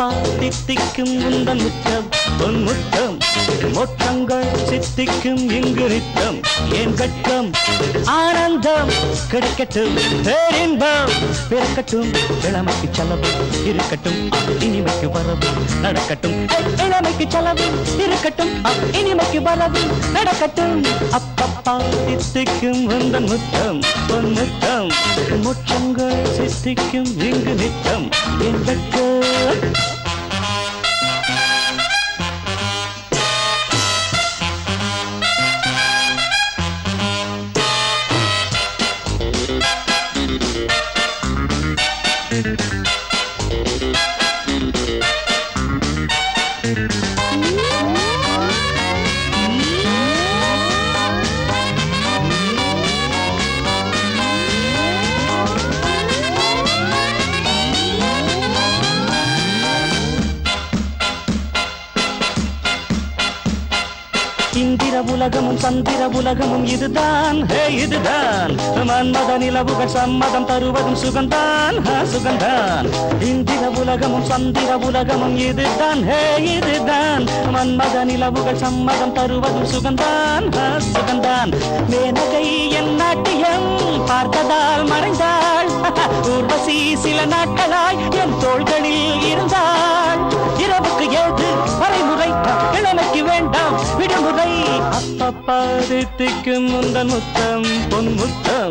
பாட்டி திக்கும் உந்தன் முத்தம் பொன் முத்தம். மொத்தங்கள் சித்திக்கும் இங்கு நித்தம். ஏன் வெட்கம் ஆனந்தம். கிடைக்கட்டும். பேரின்பம். பிறக்கட்டும். இளமைக்கு செலவு இருக்கட்டும். இனிமைக்கு வரவு நடக்கட்டும். இளமைக்கு செலவு இருக்கட்டும். இனிமைக்கு வரவு நடக்கட்டும். அப்பப்பா சித்திக்கும் உந்தன் முத்தம் பொன் முத்தம். மொச்சங்கள் சித்திக்கும் இங்கு நித்தம். என் வெட்கம் உலகமும் சந்திர உலகமும் இதுதான். ஹே இதுதான். மன்மத நிலவுகள் சம்மதம் தருவதும் சுகந்தான். சுகந்தான். இந்த உலகமும் சந்திர உலகமும் இதுதான். ஹே இதுதான். மன்மத நிலவுகள் சம்மதம் தருவதும் சுகந்தான். சுகந்தான். மேனகை என் நாட்டியம் பார்த்ததால் மறைந்தாள். ஊர்வசி சில நாட்களாய் என் தோள்களில் இருந்தாள். இரவுக்கு ஏது வரைமுறை இளமைக்கு வேண்டாம். விடுமுறை. அப்பப்பா தித்திக்கும் முந்தன் முத்தம் பொன் முத்தம்.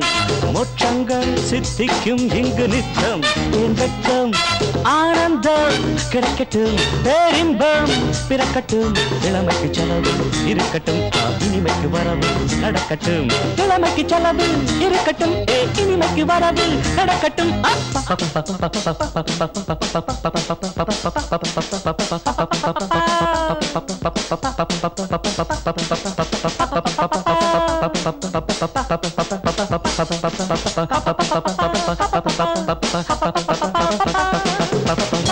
மோட்சங்கள் சித்திக்கும் இங்கு நித்தம். என் வெட்கம் ஆனந்தம் கிடைக்கட்டும் பேரின்பம் பிறக்கட்டும் இளமைக்கு செலவு இருக்கட்டும் இனிமைக்கு வரவு நடக்கட்டும். இளமைக்கு செலவு இருக்கட்டும் ஏ, இனிமைக்கு வரவு நடக்கட்டும்.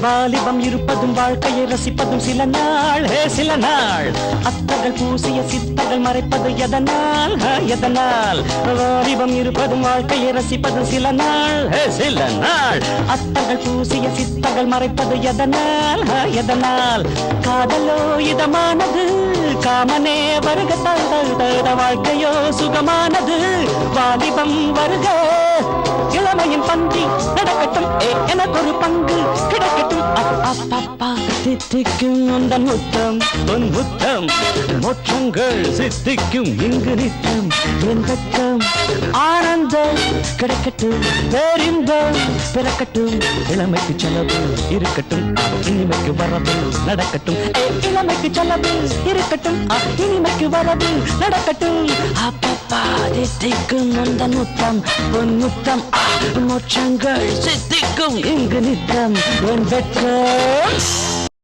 வாலிபம் இருப்பதும் வாழ்க்கையை ரசிப்பதும் சில நாள். ஹே சில நாள். அத்தர்கள் பூசிய சித்தகள் மறைப்பது எதனால்? எதனால்? வாலிபம் இருப்பதும் வாழ்க்கையை ரசிப்பதும் சில நாள். ஹே சில நாள். அத்தர்கள் பூசிய சித்தகள் மறைப்பது எதனால்? எதனால்? காதலோ இதமானது காமனே வருக தள் வாழ்க்கையோ சுகமானது. வாலிபம் வருக. இளமையின் பந்தி நடக்கட்டும். ஏ எனக்கொரு பங்கு கிடைக்கட்டும். அப்பப்பா சித்திக்கும் உந்தன் முத்தம் உன் முத்தம். மோட்சங்கள் சித்திக்கும் இங்கு நித்தம். என் வெட்கம் ஆனந்தம் கிடைக்கட்டும். பேரிந்தம் பிறக்கட்டும். இளமைக்கு செலவு இருக்கட்டும். இனிமைக்கு வரவு நடக்கட்டும். இளமைக்கு செலவு இருக்கட்டும். இனிமைக்கு வரவு நடக்கட்டும். அப்பப்பா சித்திக்கும் உந்தன் முத்தம் உன் முத்தம் ஆ, மோட்சங்கள் சித்திக்கும் இங்கு நித்தம். என் வெட்கம்